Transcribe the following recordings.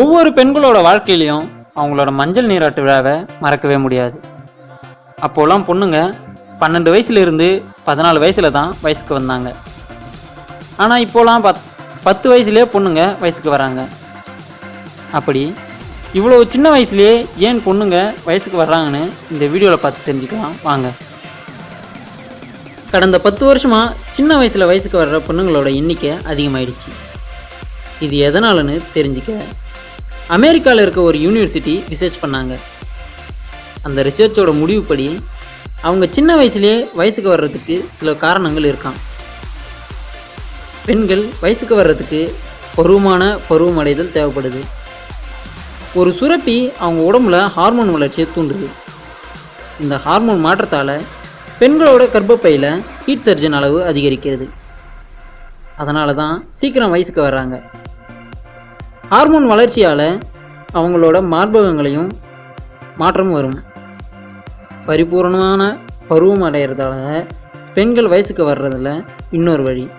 ஒவ்வொரு பெண்களோட வாழ்க்கையிலையும் அவங்களோட மஞ்சள் நீராட்டு விழாவை மறக்கவே முடியாது. அப்போலாம் பொண்ணுங்க பன்னெண்டு வயசுல இருந்து பதினாலு வயசில் தான் வயசுக்கு வந்தாங்க. ஆனால் இப்போலாம் பத் பத்து வயசுலேயே பொண்ணுங்க வயசுக்கு வராங்க. அப்படி இவ்வளோ சின்ன வயசுலேயே ஏன் பொண்ணுங்க வயசுக்கு வர்றாங்கன்னு இந்த வீடியோவில் பார்த்து தெரிஞ்சுக்கலாம். வாங்க. கடந்த பத்து வருஷமாக சின்ன வயசில் வயசுக்கு வர்ற பொண்ணுங்களோட எண்ணிக்கை அதிகமாயிடுச்சு. இது எதனாலன்னு தெரிஞ்சுக்க அமெரிக்காவில் இருக்க ஒரு யூனிவர்சிட்டி ரிசர்ச் பண்ணாங்க. அந்த ரிசர்ச்சோட முடிவுப்படி அவங்க சின்ன வயசுலேயே வயசுக்கு வர்றதுக்கு சில காரணங்கள் இருக்காம் பெண்கள் வயசுக்கு வர்றதுக்கு பருவமான பருவமடைதல் தேவைப்படுது. ஒரு சுரப்பி அவங்க உடம்புல ஹார்மோன் வளர்ச்சியை தூண்டுது. இந்த ஹார்மோன் மாற்றத்தால் பெண்களோட கர்ப்பப்பையில் ஹீட் சர்ஜன் அளவு அதிகரிக்கிறது. அதனால தான் சீக்கிரம் வயசுக்கு வர்றாங்க. ஹார்மோன் வளர்ச்சியால் அவங்களோட மார்பகங்களையும் மாற்றம் வரும். பரிபூரணமான பருவம் அடைகிறதால பெண்கள் வயசுக்கு வர்றதில் இன்னொரு வழி.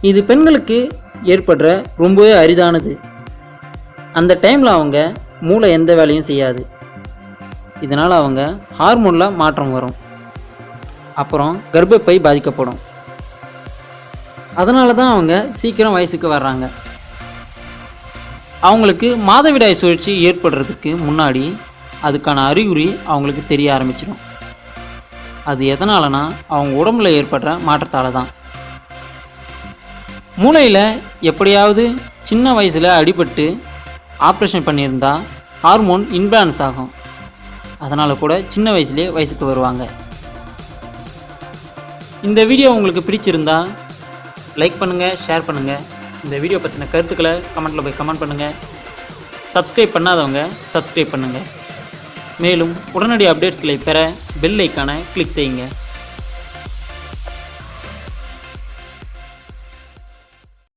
இது பெண்களுக்கு ஏற்படுற ரொம்பவே அரிதானது. அந்த டைமில் அவங்க மூளை எந்த வேலையும் செய்யாது. இதனால் அவங்க ஹார்மோனில் மாற்றம் வரும். அப்புறம் கர்ப்பப்பை பாதிக்கப்படும். அதனால தான் அவங்க சீக்கிரம் வயசுக்கு வர்றாங்க. அவங்களுக்கு மாதவிடாய் சுழற்சி ஏற்படுறதுக்கு முன்னாடி அதுக்கான அறிகுறி அவங்களுக்கு தெரிய ஆரம்பிச்சிடும். அது எதனாலனா அவங்க உடம்புல ஏற்படுற மாற்றத்தால் தான். மூளையில் எப்படியாவது சின்ன வயசில் அடிபட்டு ஆப்ரேஷன் பண்ணியிருந்தா ஹார்மோன் இன்பேலன்ஸ் ஆகும். அதனால் கூட சின்ன வயசுலேயே வயசுக்கு வருவாங்க. இந்த வீடியோ உங்களுக்கு பிடிச்சிருந்தா லைக் பண்ணுங்கள் ஷேர் பண்ணுங்கள் இந்த வீடியோ பற்றின கருத்துக்களை கமெண்ட்டில் போய் கமெண்ட் பண்ணுங்கள் சப்ஸ்கிரைப் பண்ணாதவங்க சப்ஸ்கிரைப் பண்ணுங்கள் மேலும் உடனடி அப்டேட்ஸ்களை பெற பெல் ஐக்கானை கிளிக் செய்யுங்க.